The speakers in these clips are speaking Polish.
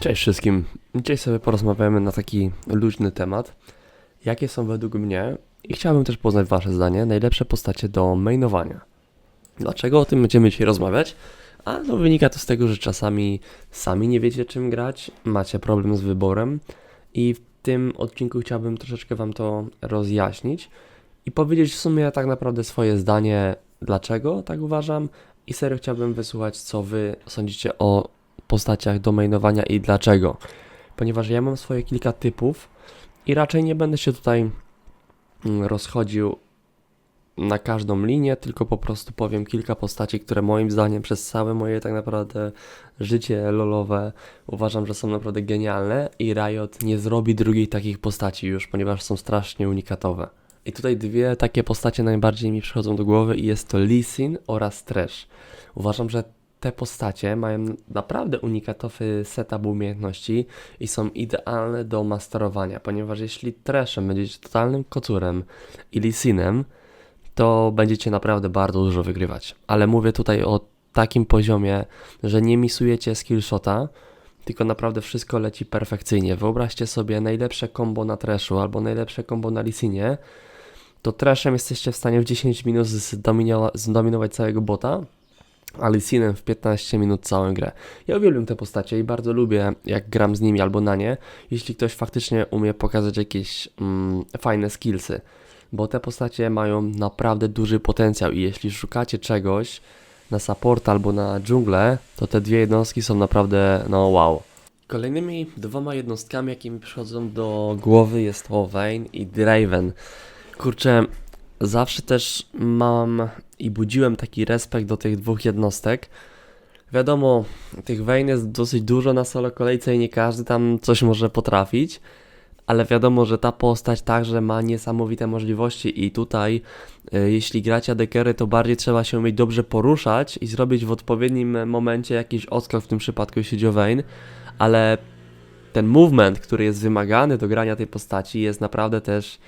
Cześć wszystkim. Dzisiaj sobie porozmawiamy na taki luźny temat. Jakie są według mnie i chciałbym też poznać Wasze zdanie najlepsze postacie do mainowania. Dlaczego o tym będziemy dzisiaj rozmawiać? A no wynika to z tego, że czasami sami nie wiecie czym grać, macie problem z wyborem i w tym odcinku chciałbym troszeczkę Wam to rozjaśnić i powiedzieć w sumie tak naprawdę swoje zdanie, dlaczego tak uważam i serio chciałbym wysłuchać, co Wy sądzicie o postaciach do mainowania i dlaczego. Ponieważ ja mam swoje kilka typów i raczej nie będę się tutaj mm, rozchodził na każdą linię, tylko po prostu powiem kilka postaci, które moim zdaniem przez całe moje tak naprawdę życie lolowe uważam, że są naprawdę genialne i Riot nie zrobi drugiej takich postaci już, ponieważ są strasznie unikatowe. I tutaj dwie takie postacie najbardziej mi przychodzą do głowy i jest to Lee Sin oraz Trash. Uważam, że te postacie mają naprawdę unikatowy setup umiejętności i są idealne do masterowania, ponieważ jeśli Trashem będziecie totalnym kocurem i Lisinem, to będziecie naprawdę bardzo dużo wygrywać. Ale mówię tutaj o takim poziomie, że nie misujecie skillshota, tylko naprawdę wszystko leci perfekcyjnie. Wyobraźcie sobie najlepsze combo na Trashu albo najlepsze combo na Lisinie, to Trashem jesteście w stanie w 10 minut zdominowa- zdominować całego bota, a Lisinem w 15 minut całą grę. Ja uwielbiam te postacie i bardzo lubię, jak gram z nimi albo na nie, jeśli ktoś faktycznie umie pokazać jakieś mm, fajne skillsy, bo te postacie mają naprawdę duży potencjał i jeśli szukacie czegoś na support albo na dżunglę, to te dwie jednostki są naprawdę, no wow. Kolejnymi dwoma jednostkami, jakie mi przychodzą do głowy jest to i Draven. Kurczę, zawsze też mam i budziłem taki respekt do tych dwóch jednostek. Wiadomo, tych Vayne jest dosyć dużo na solo kolejce i nie każdy tam coś może potrafić, ale wiadomo, że ta postać także ma niesamowite możliwości i tutaj e, jeśli gracie adekery, to bardziej trzeba się umieć dobrze poruszać i zrobić w odpowiednim momencie jakiś odskok, w tym przypadku jeśli chodzi o Vayne, ale ten movement, który jest wymagany do grania tej postaci jest naprawdę też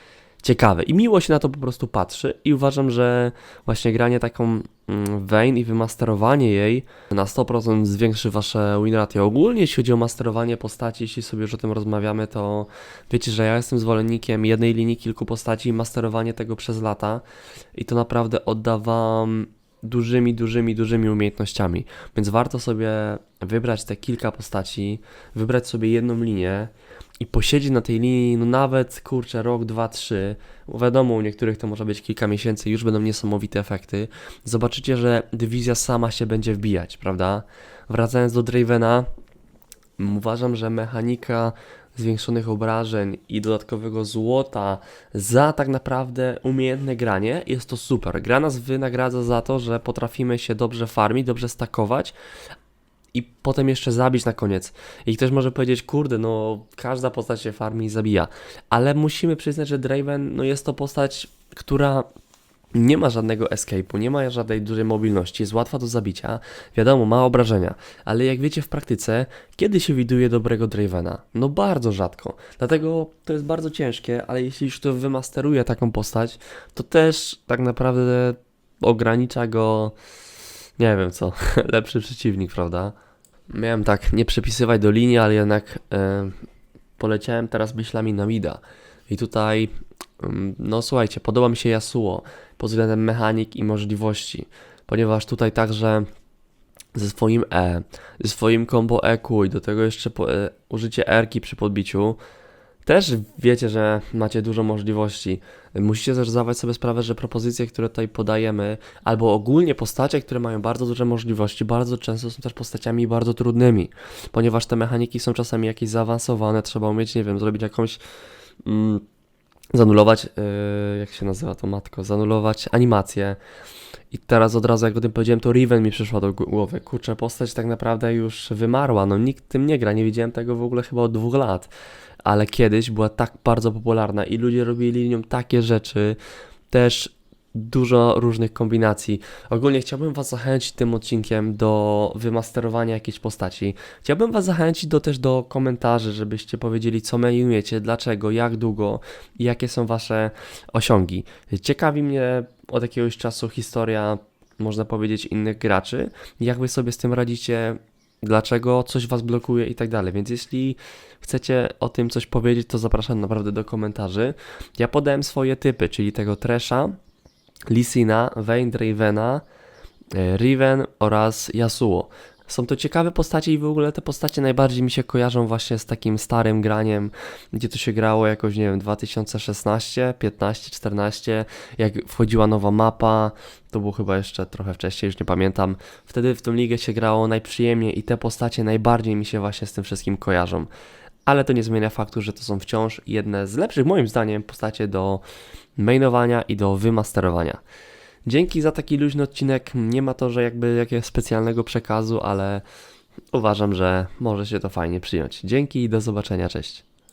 ciekawe i miło się na to po prostu patrzy i uważam, że właśnie granie taką mm, Vayne i wymasterowanie jej na 100% zwiększy wasze win ratio. Ogólnie jeśli chodzi o masterowanie postaci, jeśli sobie już o tym rozmawiamy, to wiecie, że ja jestem zwolennikiem jednej linii kilku postaci i masterowanie tego przez lata i to naprawdę oddawam dużymi, dużymi, dużymi umiejętnościami. Więc warto sobie wybrać te kilka postaci, wybrać sobie jedną linię i posiedzieć na tej linii, no nawet kurczę, rok, dwa, trzy. Wiadomo, u niektórych to może być kilka miesięcy, już będą niesamowite efekty. Zobaczycie, że dywizja sama się będzie wbijać, prawda? Wracając do Dravena, uważam, że mechanika zwiększonych obrażeń i dodatkowego złota za tak naprawdę umiejętne granie jest to super. Gra nas wynagradza za to, że potrafimy się dobrze farmić, dobrze stakować, i potem jeszcze zabić na koniec. I ktoś może powiedzieć, kurde, no każda postać się farmi i zabija. Ale musimy przyznać, że Draven no, jest to postać, która nie ma żadnego escape'u, nie ma żadnej dużej mobilności, jest łatwa do zabicia, wiadomo, ma obrażenia, ale jak wiecie w praktyce, kiedy się widuje dobrego Dravena? No bardzo rzadko, dlatego to jest bardzo ciężkie, ale jeśli już to wymasteruje taką postać, to też tak naprawdę ogranicza go nie wiem co, lepszy przeciwnik, prawda? Miałem tak nie przepisywać do linii, ale jednak poleciałem teraz myślami na Mida. I tutaj, no słuchajcie, podoba mi się Yasuo pod względem mechanik i możliwości, ponieważ tutaj także ze swoim E, ze swoim combo EQ i do tego jeszcze po, e, użycie Erki przy podbiciu, też wiecie, że macie dużo możliwości. Musicie też zdawać sobie sprawę, że propozycje, które tutaj podajemy, albo ogólnie postacie, które mają bardzo duże możliwości, bardzo często są też postaciami bardzo trudnymi, ponieważ te mechaniki są czasami jakieś zaawansowane, trzeba umieć, nie wiem, zrobić jakąś. Mm, zanulować, yy, jak się nazywa to matko, zanulować animację. I teraz od razu, jak o tym powiedziałem, to Riven mi przyszła do głowy. Kurczę, postać tak naprawdę już wymarła. No nikt tym nie gra, nie widziałem tego w ogóle chyba od dwóch lat ale kiedyś była tak bardzo popularna i ludzie robili nią takie rzeczy, też dużo różnych kombinacji. Ogólnie chciałbym Was zachęcić tym odcinkiem do wymasterowania jakiejś postaci. Chciałbym Was zachęcić do, też do komentarzy, żebyście powiedzieli, co umiecie, dlaczego, jak długo i jakie są Wasze osiągi. Ciekawi mnie od jakiegoś czasu historia, można powiedzieć, innych graczy. Jak Wy sobie z tym radzicie dlaczego coś was blokuje i tak dalej. Więc jeśli chcecie o tym coś powiedzieć, to zapraszam naprawdę do komentarzy. Ja podałem swoje typy, czyli tego Tresha, Lisina, Vayne Ravena, e, Riven oraz Yasuo. Są to ciekawe postacie i w ogóle te postacie najbardziej mi się kojarzą właśnie z takim starym graniem, gdzie to się grało jakoś, nie wiem, 2016, 15, 14, jak wchodziła nowa mapa, to było chyba jeszcze trochę wcześniej, już nie pamiętam. Wtedy w tą ligę się grało najprzyjemniej i te postacie najbardziej mi się właśnie z tym wszystkim kojarzą. Ale to nie zmienia faktu, że to są wciąż jedne z lepszych, moim zdaniem, postacie do mainowania i do wymasterowania. Dzięki za taki luźny odcinek. Nie ma to, że jakby jakiegoś specjalnego przekazu, ale uważam, że może się to fajnie przyjąć. Dzięki i do zobaczenia. Cześć.